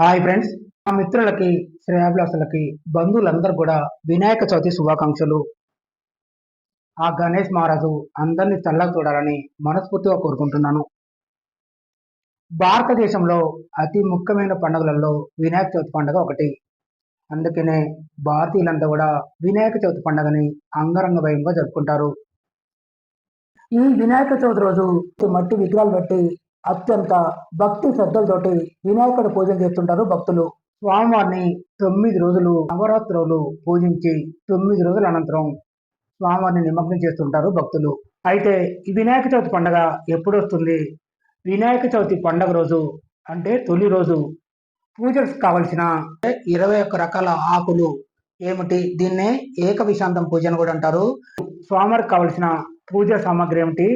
Hi friends మా మిత్రులకి శ్రేయాభిలాసులకి బంధువులందరూ కూడా వినాయక చవితి శుభాకాంక్షలు. ఆ గణేష్ మహారాజు అందరినీ చల్లగా చూడాలని మనస్ఫూర్తిగా కోరుకుంటున్నాను. భారతదేశంలో అతి ముఖ్యమైన పండుగలలో వినాయక చవితి పండుగ ఒకటి. అందుకనే భారతీయులంతా కూడా వినాయక చవితి పండుగని అంగరంగ భయంగా జరుపుకుంటారు. ఈ వినాయక చవితి రోజు మట్టి విగ్రహాలు పెట్టి అత్యంత భక్తి శ్రద్ధలతోటి వినాయకుడు పూజ చేస్తుంటారు భక్తులు. స్వామివారిని తొమ్మిది రోజులు నవరాత్రులు పూజించి తొమ్మిది రోజుల అనంతరం స్వామివారిని నిమగ్నం చేస్తుంటారు భక్తులు. అయితే ఈ వినాయక చవితి పండుగ ఎప్పుడు వస్తుంది వినాయక చవితి పండుగ రోజు అంటే తొలి రోజు పూజలకు కావలసిన ఇరవై ఒక్క రకాల ఆకులు ఏమిటి? దీన్నే ఏక విశాంతం పూజ అని కూడా అంటారు. స్వామివారికి కావలసిన పూజ సామాగ్రి ఏమిటి?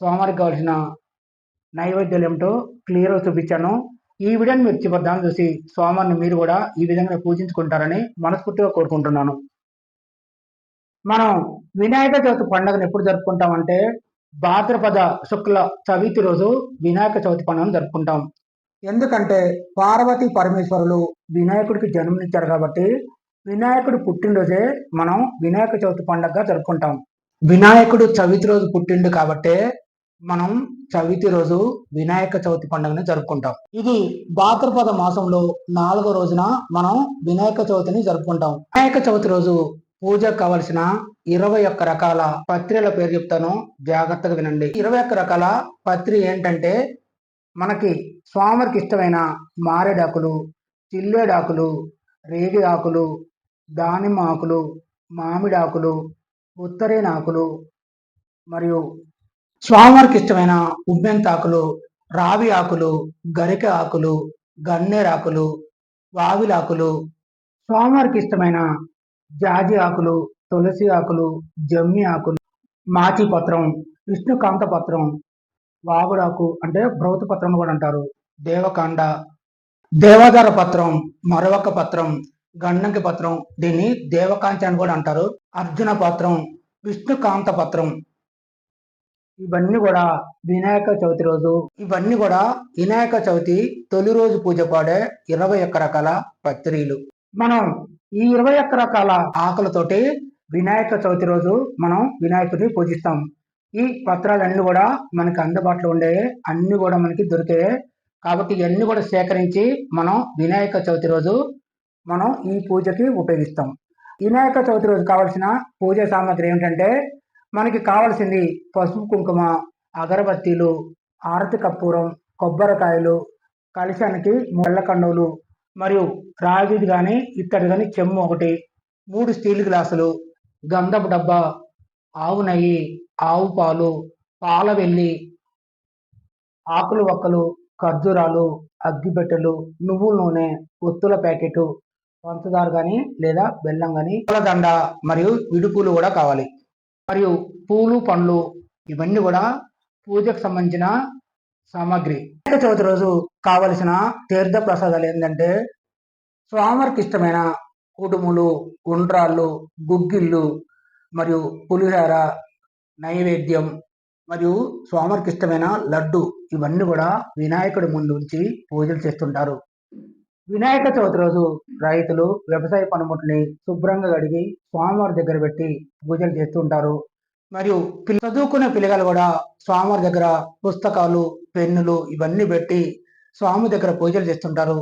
స్వామివారికి కావలసిన నైవేద్యాలు ఏమిటో క్లియర్గా చూపించాను. ఈ వీడియోని మీరు చివరిదాన్ని చూసి స్వామిని మీరు కూడా ఈ విధంగా పూజించుకుంటారని మనస్ఫూర్తిగా కోరుకుంటున్నాను. మనం వినాయక చవితి పండుగను ఎప్పుడు జరుపుకుంటామంటే భాద్రపద శుక్ల చవితి రోజు వినాయక చవితి పండుగను జరుపుకుంటాం. ఎందుకంటే పార్వతి పరమేశ్వరులు వినాయకుడికి జన్మనిచ్చారు కాబట్టి వినాయకుడు పుట్టినరోజే మనం వినాయక చవితి పండుగగా జరుపుకుంటాం. వినాయకుడు చవితి రోజు పుట్టిండు కాబట్టే మనం చవితి రోజు వినాయక చవితి పండుగని జరుపుకుంటాం. ఇది భాద్రపద మాసంలో నాలుగో రోజున మనం వినాయక చవితిని జరుపుకుంటాం. వినాయక చవితి రోజు పూజ కావలసిన ఇరవై ఒక్క రకాల పత్రిల పేరు చెప్తాను. జాగ్రత్తగా వినండి. ఇరవై ఒక్క రకాల పత్రి ఏంటంటే మనకి స్వామికి ఇష్టమైన మారేడాకులు చిల్లేడాకులు రేగి ఆకులు దానిమ్మ ఆకులు మామిడాకులు ఉత్తరేనాకులు మరియు స్వామివారికి ఇష్టమైన ఉబ్బెంతాకులు రావి ఆకులు గరిక ఆకులు గన్నేరాకులు వావిలాకులు స్వామివారికి ఇష్టమైన జాజి ఆకులు తులసి ఆకులు జమ్మి ఆకులు మాచి పత్రం విష్ణుకాంత పత్రం వాగుడాకు అంటే బ్రౌత పత్రం కూడా అంటారు. దేవకాండ దేవాదార పత్రం మరొక పత్రం గండంకి పత్రం దీన్ని దేవకాంచ అని కూడా అంటారు. అర్జున పత్రం విష్ణుకాంత పత్రం ఇవన్నీ కూడా వినాయక చవితి రోజు. ఇవన్నీ కూడా వినాయక చవితి తొలి రోజు పూజ పాడే ఇరవై ఒక్క రకాల పత్రిలు. మనం ఈ ఇరవై ఒక్క రకాల ఆకులతోటి వినాయక చవితి రోజు మనం వినాయకుడిని పూజిస్తాం. ఈ పత్రాలన్నీ కూడా మనకి అందుబాటులో ఉండే అన్ని కూడా మనకి దొరికే కాబట్టి ఇవన్నీ కూడా సేకరించి మనం వినాయక చవితి రోజు మనం ఈ పూజకి ఉపయోగిస్తాం. వినాయక చవితి రోజు కావాల్సిన పూజ సామాగ్రి ఏమిటంటే మనకి కావాల్సింది పసుపు కుంకుమ అగరబత్తీలు ఆరతి కర్పూరం కొబ్బరికాయలు కలశానికి ముళ్ళ మరియు రాగిది కానీ ఇత్తడి కానీ చెమ్ము ఒకటి మూడు స్టీల్ గ్లాసులు గంధపు డబ్బా ఆవు నెయ్యి ఆవు పాలు పాల వెల్లి ఆకులు ఒక్కలు ఖర్జూరాలు అగ్గిపెట్టెలు నువ్వుల నూనె ఒత్తుల ప్యాకెట్ పంచదార కానీ లేదా బెల్లం కానీ దండ మరియు విడుపులు కూడా కావాలి. మరియు పూలు పండ్లు ఇవన్నీ కూడా పూజకు సంబంధించిన సామాగ్రి. వినాయక చవితి రోజు కావలసిన తీర్థ ప్రసాదాలు ఏంటంటే స్వామివారికి ఇష్టమైన కుడుములు గుండ్రాళ్ళు గుగ్గిళ్ళు మరియు పులిహోర నైవేద్యం మరియు స్వామివారికి ఇష్టమైన లడ్డు ఇవన్నీ కూడా వినాయకుడి ముందు ఉంచి పూజలు చేస్తుంటారు. వినాయక చవితి రోజు రైతులు వ్యవసాయ పనిముట్లని శుభ్రంగా కడిగి స్వామివారి దగ్గర పెట్టి పూజలు చేస్తుంటారు మరియు పిల్ల చదువుకునే పిల్లగాలు కూడా స్వామివారి దగ్గర పుస్తకాలు పెన్నులు ఇవన్నీ పెట్టి స్వామి దగ్గర పూజలు చేస్తుంటారు.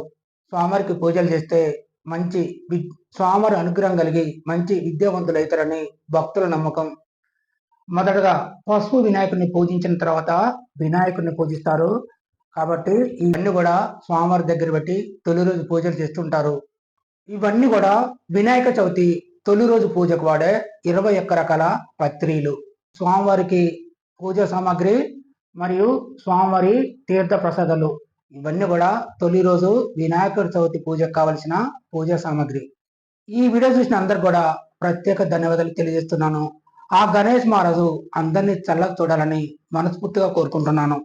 స్వామివారికి పూజలు చేస్తే మంచి వి స్వామివారి అనుగ్రహం కలిగి మంచి విద్యావంతులు అవుతారని భక్తుల నమ్మకం. మొదటగా పసుపు వినాయకుడిని పూజించిన తర్వాత వినాయకుడిని పూజిస్తారు. కాబట్టి ఇవన్నీ కూడా స్వామివారి దగ్గర పెట్టి తొలి రోజు పూజలు చేస్తుంటారు. ఇవన్నీ కూడా వినాయక చవితి తొలి రోజు పూజకు వాడే ఇరవై ఒక్క రకాల పత్రిలు. స్వామివారికి పూజ సామాగ్రి మరియు స్వామివారి తీర్థ ప్రసాదాలు. ఇవన్నీ కూడా తొలి రోజు వినాయకుడి చవితి పూజకు కావలసిన పూజా సామాగ్రి. ఈ వీడియో చూసిన అందరు కూడా ప్రత్యేక ధన్యవాదాలు తెలియజేస్తున్నాను. ఆ గణేష్ మహారాజు అందరినీ చల్లగా చూడాలని మనస్ఫూర్తిగా కోరుకుంటున్నాను.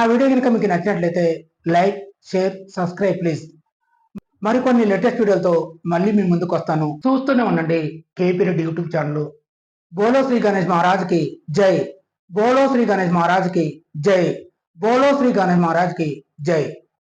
ఆ వీడియో కనుక మీకు నచ్చినట్లయితే లైక్ షేర్ సబ్స్క్రైబ్ ప్లీజ్. మరికొన్ని లేటెస్ట్ వీడియోలతో మళ్ళీ మీ ముందుకు వస్తాను. చూస్తూనే ఉండండి కేపీ రెడ్డి యూట్యూబ్ ఛానల్. బోలో శ్రీ గణేష్ మహారాజ్కి జై. బోలో శ్రీ గణేష్ మహారాజ్కి జై. బోలో శ్రీ గణేష్ మహారాజ్కి జై.